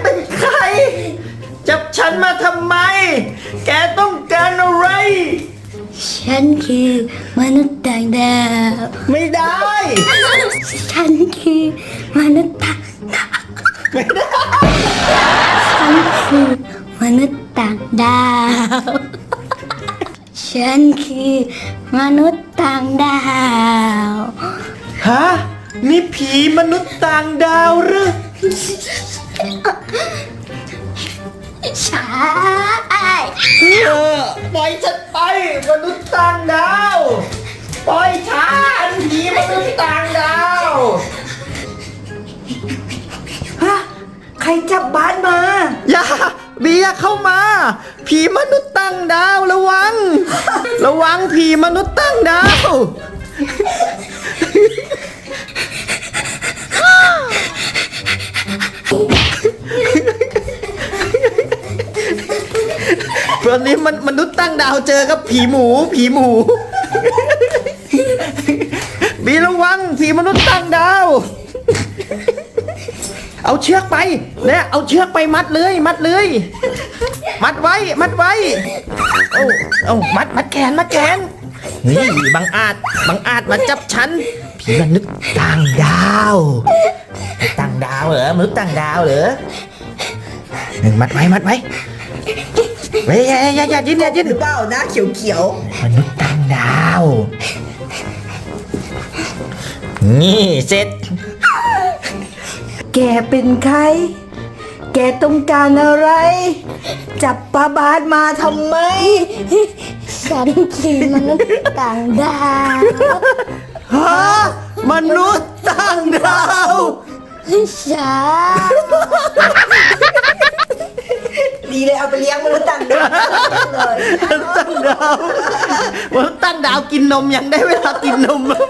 เป็นใคร จับฉันมาทำไม แกต้องการอะไร ฉันคือมนุษย์ต่างดาว ไม่ได้ ฉันคือมนุษย์ต่างดาวไม่ได้ฉันคือมนุษย์ต่างดาว ฉันคือมนุษย์ต่างดาว ฮะ นี่ผีมนุษย์ต่างดาวหรือ ปล่อยฉันไปมนุษย์ต่างดาวปล่อยฉันผีมนุษย์ต่างดาวฮะใครจับบ้านมาอย่าเบียร์เข้ามา ผีมนุษย์ต่างดาวระวัง ระวังผีมนุษย์ต่างดาว วันนี้มันมนุษย์ตั้งดาวเจอกับผีหมู ผีหมู บีระวังผีมนุษย์ตั้งดาว เอาเชือกไปเนี่ยเอาเชือกไปมัดเลย มัดเลย มัดไว้ มัดไว้ เอาเอามัด มัดแขน มัดแขน นี่บังอาจ บังอาจมาจับฉัน ผีมนุษย์ต่างดาว ต่างดาวเหรอ มนุษย์ต่างดาวเหรอหนึ่งมัดไว้ มัดไว้ เฮ้ยอย่าอย่าอย่ายินอย่ายินหรือเปล่าหน้าเขียวเขียวมนุษย์ต่างดาว นี่เสร็จ แกเป็นใคร แกต้องการอะไร จับปลาบาสมาทำไม ฉันคือมนุษย์ต่างดาวฮะมนุษย์ต่างดาวใช่ ดีเลยเอาไปเลี้ยงมนุษย์ต่าง ดาวเลยตั้งดาวมนุษย์ต่างดาวกินนมยังได้เวลากินนมแล้ว